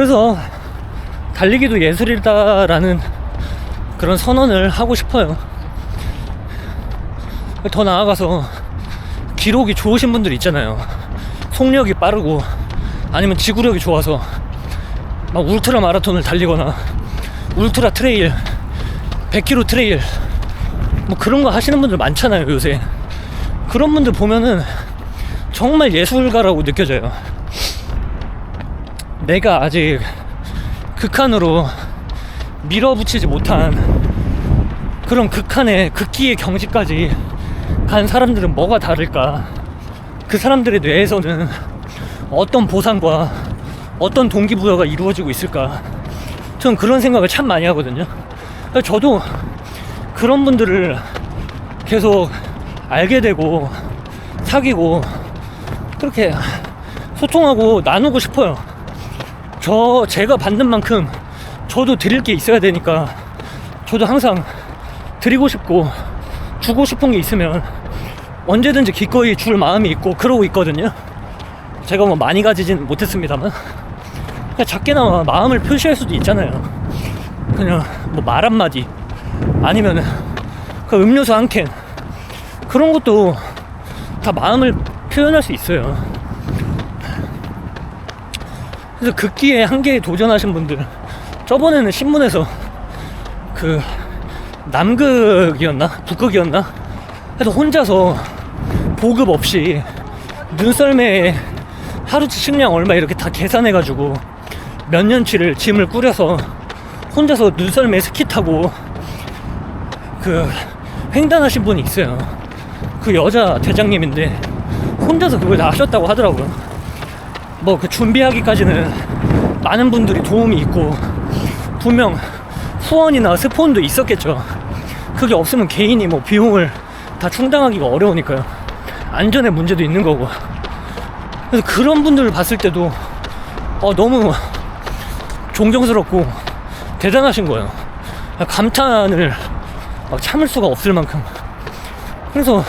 그래서 달리기도 예술이다라는 그런 선언을 하고 싶어요. 더 나아가서 기록이 좋으신 분들 있잖아요. 속력이 빠르고 아니면 지구력이 좋아서 막 울트라 마라톤을 달리거나 울트라 트레일 100km 트레일 뭐 그런 거 하시는 분들 많잖아요 요새 그런 분들 보면은 정말 예술가라고 느껴져요 내가 아직 극한으로 밀어붙이지 못한 그런 극한의 극기의 경지까지 간 사람들은 뭐가 다를까? 그 사람들의 뇌에서는 어떤 보상과 어떤 동기부여가 이루어지고 있을까? 저는 그런 생각을 참 많이 하거든요. 저도 그런 분들을 계속 알게 되고 사귀고 그렇게 소통하고 나누고 싶어요. 저 제가 받는 만큼 저도 드릴 게 있어야 되니까 저도 항상 드리고 싶고 주고 싶은 게 있으면 언제든지 기꺼이 줄 마음이 있고 그러고 있거든요. 제가 뭐 많이 가지진 못했습니다만 그냥 작게나마 마음을 표시할 수도 있잖아요. 그냥 뭐 말 한마디 아니면 그 음료수 한 캔 그런 것도 다 마음을 표현할 수 있어요. 그래서 극기의 한계에 도전하신 분들 저번에는 신문에서 그 남극이었나 북극이었나 해서 혼자서 보급 없이 눈썰매에 하루치 식량 얼마 이렇게 다 계산해 가지고 몇 년치를 짐을 꾸려서 혼자서 눈썰매 스키 타고 그 횡단하신 분이 있어요. 그 여자 대장님인데 혼자서 그걸 다 하셨다고 하더라고요. 뭐 그 준비하기까지는 많은 분들이 도움이 있고 분명 후원이나 스폰도 있었겠죠. 그게 없으면 개인이 뭐 비용을 다 충당하기가 어려우니까요. 안전의 문제도 있는 거고. 그래서 그런 분들을 봤을 때도 어, 너무 존경스럽고 대단하신 거예요. 감탄을 막 참을 수가 없을 만큼. 그래서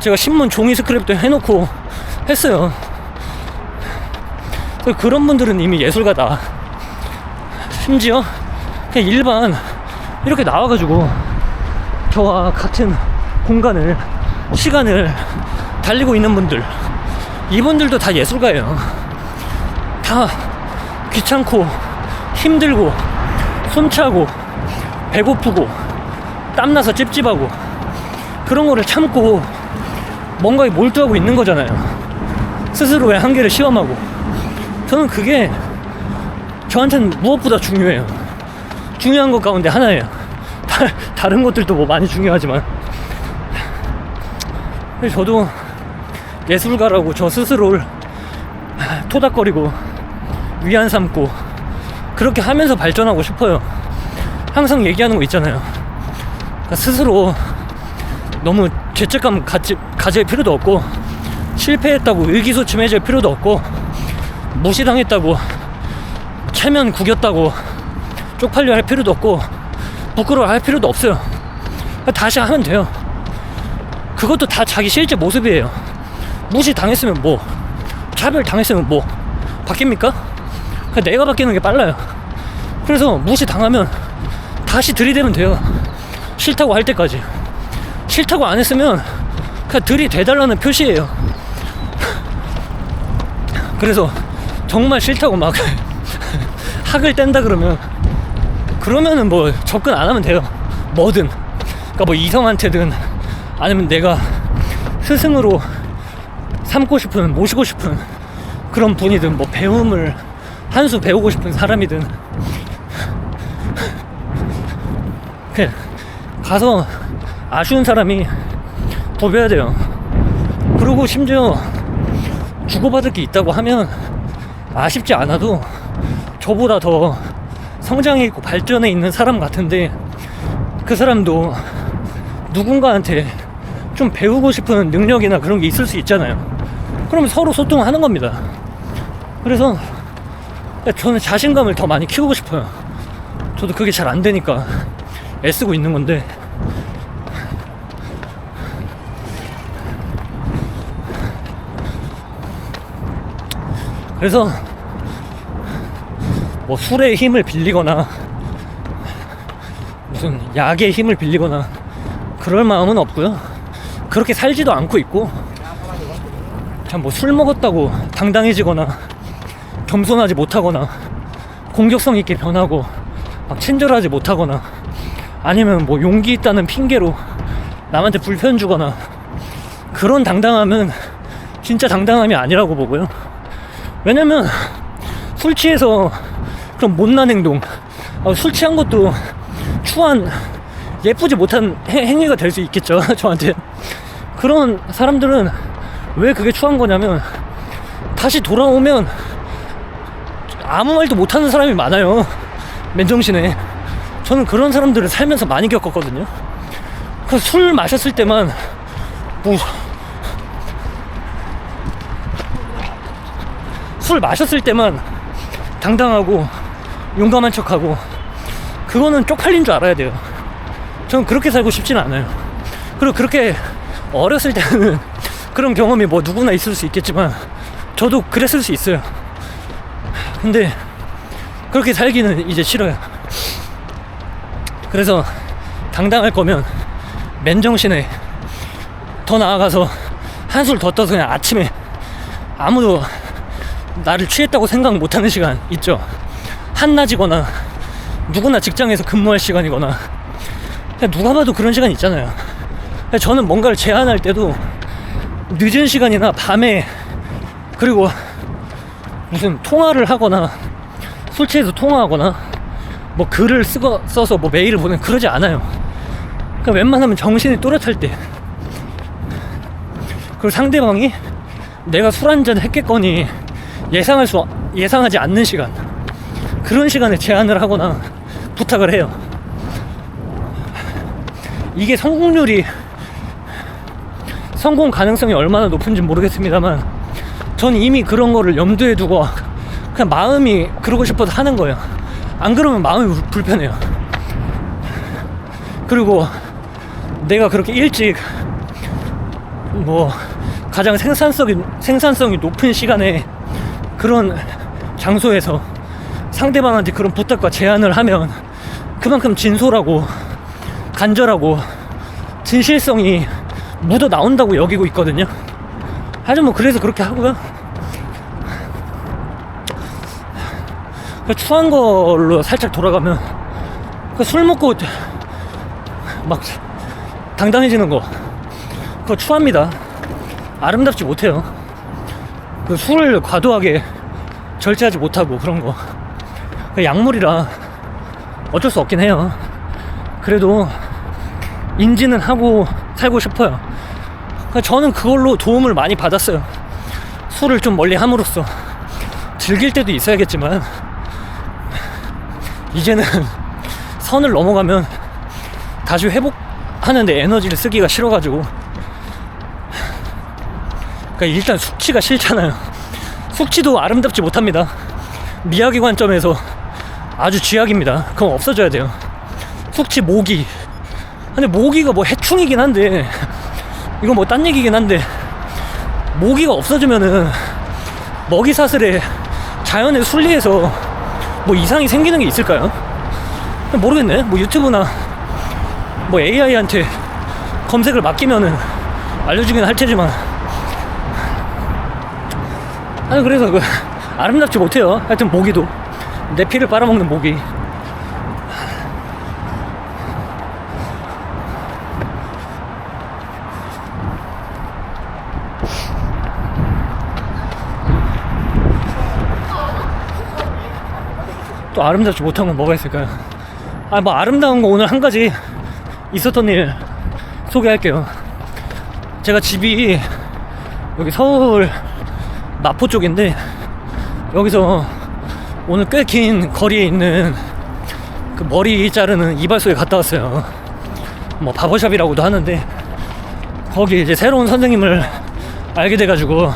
제가 신문 종이 스크랩도 해놓고 했어요. 그래서 그런 분들은 이미 예술가다. 심지어 그냥 일반 이렇게 나와가지고 저와 같은 공간을 시간을 달리고 있는 분들 이분들도 다 예술가예요. 다 귀찮고 힘들고 숨차고 배고프고 땀나서 찝찝하고 그런 거를 참고 뭔가에 몰두하고 있는 거잖아요. 스스로의 한계를 시험하고 저는 그게 저한테는 무엇보다 중요해요. 중요한 것 가운데 하나예요. 다, 다른 것들도 뭐 많이 중요하지만 저도 예술가라고 저 스스로를 토닥거리고 위안 삼고 그렇게 하면서 발전하고 싶어요. 항상 얘기하는 거 있잖아요. 그러니까 스스로 너무 죄책감 가질 필요도 없고 실패했다고 의기소침해질 필요도 없고 무시당했다고 체면 구겼다고 쪽팔려 할 필요도 없고 부끄러워 할 필요도 없어요. 다시 하면 돼요. 그것도 다 자기 실제 모습이에요. 무시 당했으면 뭐, 차별 당했으면 뭐, 바뀝니까? 그냥 내가 바뀌는 게 빨라요. 그래서 무시 당하면 다시 들이대면 돼요. 싫다고 할 때까지. 싫다고 안 했으면 그냥 들이대달라는 표시예요. 그래서 정말 싫다고 막 학을 뗀다 그러면 그러면은 뭐 접근 안 하면 돼요. 뭐든. 그러니까 뭐 이성한테든 아니면 내가 스승으로 삼고 싶은 모시고 싶은 그런 분이든 뭐 배움을 한 수 배우고 싶은 사람이든 그냥 가서 아쉬운 사람이 도배야 돼요. 그리고 심지어 주고받을 게 있다고 하면 아쉽지 않아도 저보다 더 성장해 있고 발전해 있는 사람 같은데 그 사람도 누군가한테 좀 배우고 싶은 능력이나 그런 게 있을 수 있잖아요. 그러면 서로 소통하는 겁니다. 그래서 저는 자신감을 더 많이 키우고 싶어요. 저도 그게 잘 안 되니까 애쓰고 있는 건데 그래서 뭐 술의 힘을 빌리거나 무슨 약의 힘을 빌리거나 그럴 마음은 없고요. 그렇게 살지도 않고 있고 참 뭐 술 먹었다고 당당해지거나 겸손하지 못하거나 공격성 있게 변하고 막 친절하지 못하거나 아니면 뭐 용기 있다는 핑계로 남한테 불편 주거나 그런 당당함은 진짜 당당함이 아니라고 보고요. 왜냐면 술 취해서 그런 못난 행동, 아, 술 취한 것도 추한 예쁘지 못한 행- 행위가 될 수 있겠죠. 저한테 그런 사람들은 왜 그게 추한 거냐면 다시 돌아오면 아무 말도 못하는 사람이 많아요. 맨정신에. 저는 그런 사람들을 살면서 많이 겪었거든요. 그 술 마셨을 때만 뭐 술 마셨을 때만 당당하고 용감한 척하고 그거는 쪽팔린 줄 알아야 돼요. 저는 그렇게 살고 싶지는 않아요. 그리고 그렇게 어렸을 때는 그런 경험이 뭐 누구나 있을 수 있겠지만 저도 그랬을 수 있어요. 근데 그렇게 살기는 이제 싫어요. 그래서 당당할 거면 맨정신에 더 나아가서 한술 더 떠서 그냥 아침에 아무도 나를 취했다고 생각 못하는 시간 있죠. 한낮이거나 누구나 직장에서 근무할 시간이거나 누가 봐도 그런 시간 있잖아요. 저는 뭔가를 제안할 때도 늦은 시간이나 밤에 그리고 무슨 통화를 하거나 술 취해서 통화하거나 뭐 글을 쓰고 써서 뭐 메일을 보내 그러지 않아요. 그러니까 웬만하면 정신이 또렷할 때 그리고 상대방이 내가 술 한잔 했겠거니 예상할 수 예상하지 않는 시간 그런 시간에 제안을 하거나 부탁을 해요. 이게 성공률이 성공 가능성이 얼마나 높은지 모르겠습니다만 전 이미 그런 거를 염두에 두고 그냥 마음이 그러고 싶어서 하는 거예요. 안 그러면 마음이 불- 불편해요. 그리고 내가 그렇게 일찍 뭐 가장 생산성이 생산성이 높은 시간에 그런 장소에서 상대방한테 그런 부탁과 제안을 하면 그만큼 진솔하고 간절하고 진실성이 묻어 나온다고 여기고 있거든요. 하여튼 뭐 그래서 그렇게 하고요. 그 추한 걸로 살짝 돌아가면 그술 먹고 막 당당해지는 거 그거 추합니다. 아름답지 못해요. 그 술을 과도하게 절제하지 못하고 그런 거. 그 약물이라 어쩔 수 없긴 해요. 그래도 인지는 하고 살고 싶어요. 그러니까 저는 그걸로 도움을 많이 받았어요. 술을 좀 멀리 함으로써 즐길 때도 있어야겠지만 이제는 선을 넘어가면 다시 회복하는데 에너지를 쓰기가 싫어가지고 그러니까 일단 숙취가 싫잖아요. 숙취도 아름답지 못합니다. 미학의 관점에서 아주 쥐약입니다. 그건 없어져야 돼요. 숙취 모기. 근데 모기가 뭐 해충이긴 한데 이건 뭐 딴 얘기긴 한데 모기가 없어지면은 먹이 사슬에 자연의 순리에서 뭐 이상이 생기는 게 있을까요? 모르겠네. 뭐 유튜브나 뭐 AI한테 검색을 맡기면은 알려주긴 할 테지만 아니 그래서 그 아름답지 못해요. 하여튼 모기도 내 피를 빨아먹는 모기. 또 아름답지 못한 건 뭐가 있을까요? 아 뭐 아름다운 거 오늘 한 가지 있었던 일 소개할게요. 제가 집이 여기 서울 마포 쪽인데 여기서 오늘 꽤 긴 거리에 있는 그 머리 자르는 이발소에 갔다 왔어요. 뭐 바버샵이라고도 하는데 거기 이제 새로운 선생님을 알게 돼가지고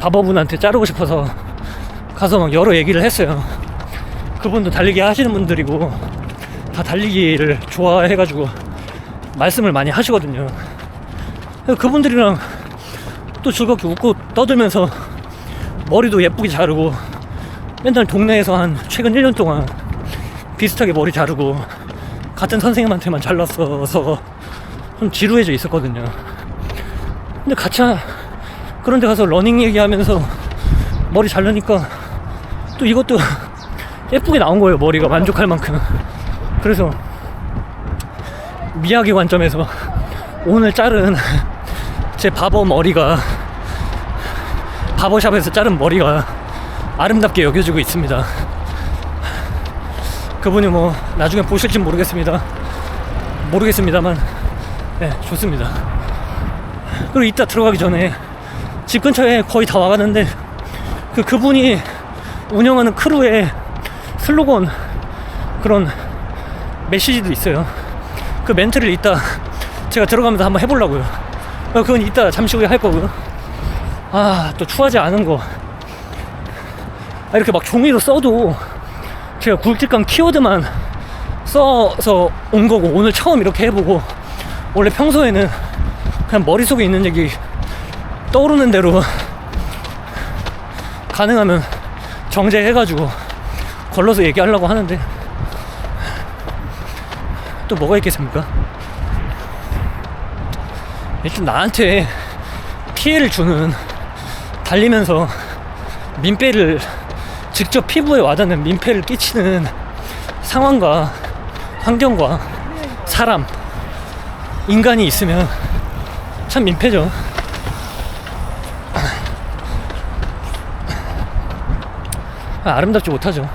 바버분한테 자르고 싶어서 가서 막 여러 얘기를 했어요. 그분도 달리기 하시는 분들이고 다 달리기를 좋아해가지고 말씀을 많이 하시거든요. 그분들이랑 또 즐겁게 웃고 떠들면서 머리도 예쁘게 자르고 맨날 동네에서 한 최근 1년 동안 비슷하게 머리 자르고 같은 선생님한테만 잘랐어서 좀 지루해져 있었거든요. 근데 같이 하- 그런 데 가서 러닝 얘기하면서 머리 자르니까 또 이것도 예쁘게 나온 거예요. 머리가 만족할 만큼. 그래서 미학의 관점에서 오늘 자른 제 바버 머리가 바버샵에서 자른 머리가 아름답게 여겨지고 있습니다. 그분이 뭐 나중에 보실지 모르겠습니다. 모르겠습니다만, 네 좋습니다. 그리고 이따 들어가기 전에 집 근처에 거의 다 와가는데 그 그분이 운영하는 크루의 슬로건 그런 메시지도 있어요. 그 멘트를 이따 제가 들어가면서 한번 해보려고요. 어, 그건 이따 잠시 후에 할 거고요. 아, 또 추하지 않은 거. 아, 이렇게 막 종이로 써도 제가 굵직한 키워드만 써서 온 거고 오늘 처음 이렇게 해보고 원래 평소에는 그냥 머릿속에 있는 얘기 떠오르는 대로 가능하면 정제해가지고 걸러서 얘기하려고 하는데 또 뭐가 있겠습니까? 일단 나한테 피해를 주는 달리면서 민폐를 직접 피부에 와닿는 민폐를 끼치는 상황과 환경과 사람 인간이 있으면 참 민폐죠. 아, 아름답지 못하죠.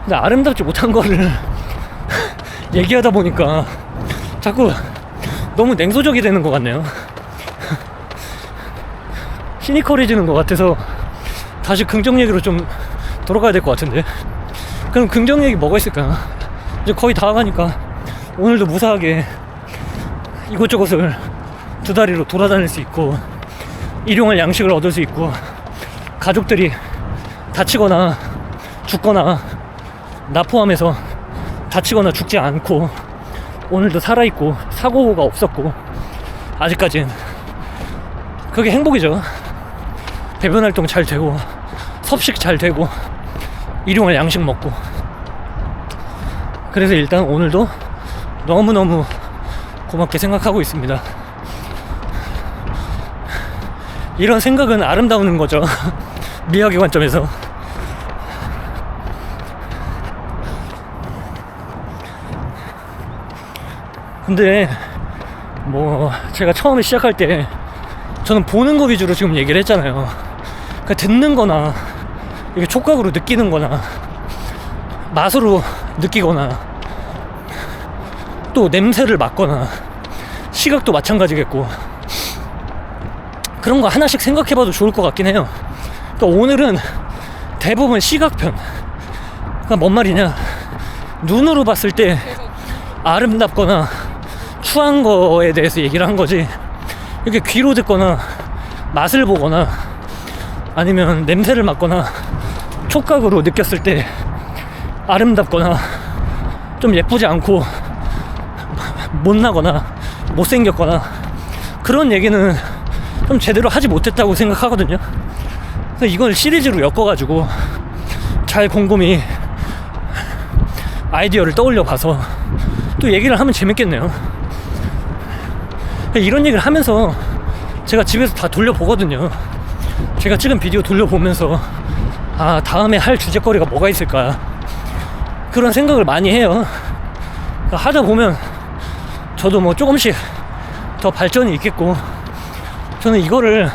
근데 아름답지 못한 거를 얘기하다 보니까 자꾸 너무 냉소적이 되는 것 같네요. 시니컬해지는 것 같아서 다시 긍정 얘기로 좀 돌아가야 될 것 같은데. 그럼 긍정 얘기 뭐가 있을까? 이제 거의 다 가니까 오늘도 무사하게 이곳저곳을 두 다리로 돌아다닐 수 있고 일용할 양식을 얻을 수 있고 가족들이 다치거나 죽거나 나 포함해서 다치거나 죽지 않고 오늘도 살아있고 사고가 없었고 아직까진 그게 행복이죠 배변 활동 잘 되고 섭식 잘 되고 일용할 양식 먹고. 그래서 일단 오늘도 너무너무 고맙게 생각하고 있습니다. 이런 생각은 아름다운 거죠. 미학의 관점에서. 근데 뭐 제가 처음에 시작할 때 저는 보는 거 위주로 지금 얘기를 했잖아요. 그러니까 듣는 거나 이게 촉각으로 느끼는 거나 맛으로 느끼거나 또 냄새를 맡거나 시각도 마찬가지겠고 그런 거 하나씩 생각해 봐도 좋을 것 같긴 해요. 그러니까 오늘은 대부분 시각편. 그러니까 뭔 말이냐. 눈으로 봤을 때 아름답거나 추한 거에 대해서 얘기를 한 거지 이렇게 귀로 듣거나 맛을 보거나 아니면 냄새를 맡거나 촉각으로 느꼈을 때 아름답거나 좀 예쁘지 않고 못나거나 못생겼거나 그런 얘기는 좀 제대로 하지 못했다고 생각하거든요 그래서 이걸 시리즈로 엮어가지고 잘 곰곰이 아이디어를 떠올려 봐서 또 얘기를 하면 재밌겠네요. 이런 얘기를 하면서 제가 집에서 다 돌려보거든요. 제가 찍은 비디오 돌려보면서 아, 다음에 할 주제거리가 뭐가 있을까. 그런 생각을 많이 해요. 그러니까 하다 보면 저도 뭐 조금씩 더 발전이 있겠고 저는 이거를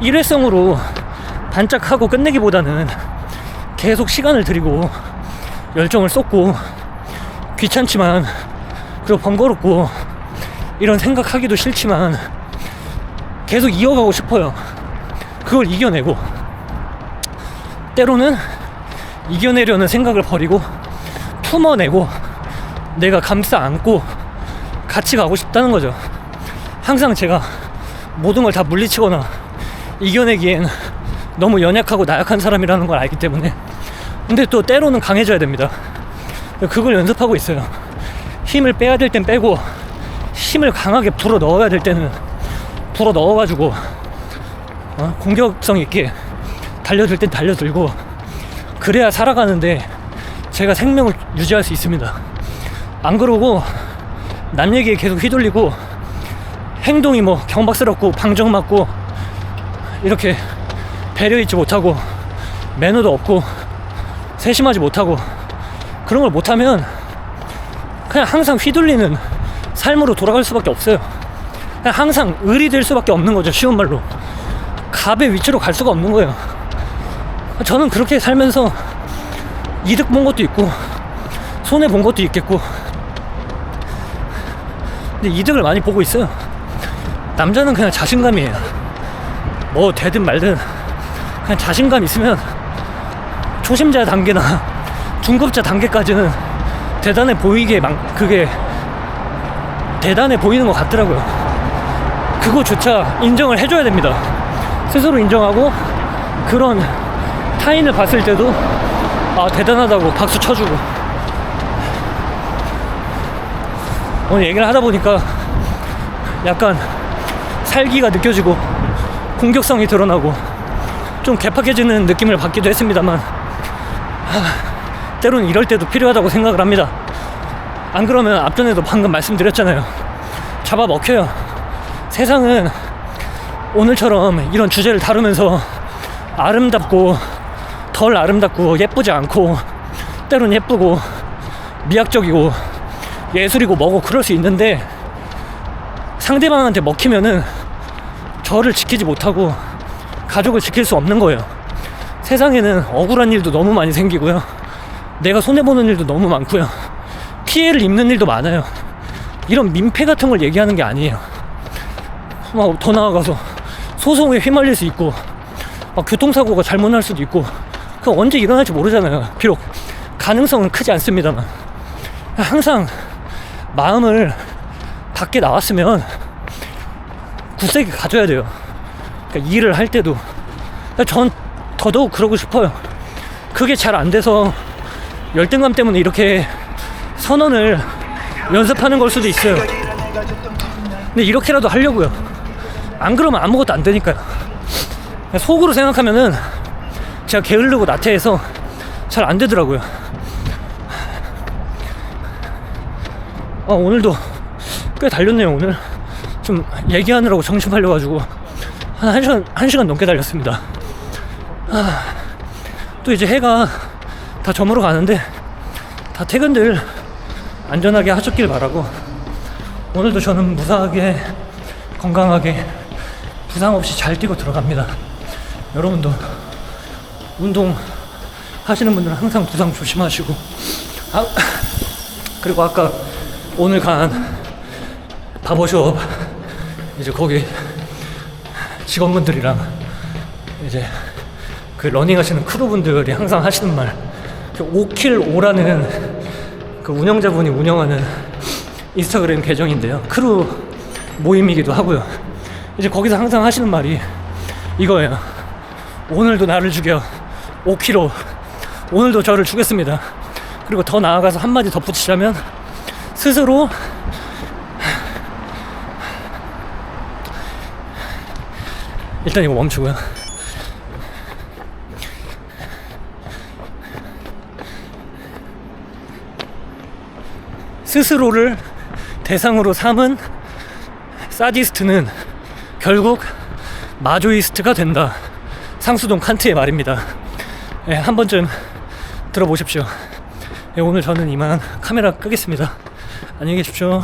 일회성으로 반짝하고 끝내기보다는 계속 시간을 들이고 열정을 쏟고 귀찮지만 그리고 번거롭고 이런 생각하기도 싫지만 계속 이어가고 싶어요. 그걸 이겨내고 때로는 이겨내려는 생각을 버리고 품어내고 내가 감싸 안고 같이 가고 싶다는 거죠. 항상 제가 모든 걸 다 물리치거나 이겨내기엔 너무 연약하고 나약한 사람이라는 걸 알기 때문에 근데 또 때로는 강해져야 됩니다. 그걸 연습하고 있어요. 힘을 빼야 될 땐 빼고 힘을 강하게 불어 넣어야 될 때는 불어 넣어가지고 어? 공격성 있게 달려들 땐 달려들고 그래야 살아가는데 제가 생명을 유지할 수 있습니다. 안 그러고 남 얘기에 계속 휘둘리고 행동이 뭐 경박스럽고 방정맞고 이렇게 배려 있지 못하고 매너도 없고 세심하지 못하고 그런 걸 못하면 그냥 항상 휘둘리는 삶으로 돌아갈 수밖에 없어요. 항상 을이 될 수밖에 없는 거죠. 쉬운 말로. 갑의 위치로 갈 수가 없는 거예요. 저는 그렇게 살면서 이득 본 것도 있고 손해 본 것도 있겠고 근데 이득을 많이 보고 있어요. 남자는 그냥 자신감이에요. 뭐 되든 말든 그냥 자신감 있으면 초심자 단계나 중급자 단계까지는 대단해 보이게 만 그게 대단해 보이는 것 같더라고요. 그거조차 인정을 해줘야 됩니다. 스스로 인정하고 그런 타인을 봤을 때도 아 대단하다고 박수 쳐주고 오늘 얘기를 하다 보니까 약간 살기가 느껴지고 공격성이 드러나고 좀 개팍해지는 느낌을 받기도 했습니다만 하, 때로는 이럴 때도 필요하다고 생각을 합니다. 안 그러면 앞전에도 방금 말씀드렸잖아요. 잡아 먹혀요. 세상은 오늘처럼 이런 주제를 다루면서 아름답고 덜 아름답고 예쁘지 않고 때론 예쁘고 미학적이고 예술이고 뭐고 그럴 수 있는데 상대방한테 먹히면은 저를 지키지 못하고 가족을 지킬 수 없는 거예요. 세상에는 억울한 일도 너무 많이 생기고요. 내가 손해보는 일도 너무 많고요. 피해를 입는 일도 많아요. 이런 민폐 같은 걸 얘기하는 게 아니에요. 막더 나아가서 소송에 휘말릴 수 있고, 막 교통사고가 잘못 날 수도 있고, 그 언제 일어날지 모르잖아요. 비록 가능성은 크지 않습니다만. 항상 마음을 밖에 나왔으면 굳세게 가져야 돼요. 그러니까 일을 할 때도. 전 더더욱 그러고 싶어요. 그게 잘 안 돼서 열등감 때문에 이렇게 선언을 연습하는 걸 수도 있어요. 근데 이렇게라도 하려고요. 안 그러면 아무것도 안 되니까요. 속으로 생각하면은 제가 게으르고 나태해서 잘 안 되더라고요. 아, 오늘도 꽤 달렸네요, 오늘. 좀 얘기하느라고 정신 팔려가지고 한 1시간, 1시간 넘게 달렸습니다. 아, 또 이제 해가 다 저물어 가는데 다 퇴근들 안전하게 하셨길 바라고 오늘도 저는 무사하게 건강하게 부상 없이 잘 뛰고 들어갑니다. 여러분도 운동 하시는 분들은 항상 부상 조심하시고 아, 그리고 아까 오늘 간 바버숍 이제 거기 직원분들이랑 이제 그 러닝 하시는 크루분들이 항상 하시는 말, 그 5킬 5라는 그 운영자분이 운영하는 인스타그램 계정인데요. 크루 모임이기도 하고요. 이제 거기서 항상 하시는 말이 이거예요. 오늘도 나를 죽여 5kg. 오늘도 저를 죽였습니다. 그리고 더 나아가서 한마디 덧붙이자면 스스로 일단 이거 멈추고요. 스스로를 대상으로 삼은 사디스트는 결국 마조이스트가 된다. 상수동 칸트의 말입니다. 예, 한 번쯤 들어보십시오. 예, 오늘 저는 이만 카메라 끄겠습니다. 안녕히 계십시오.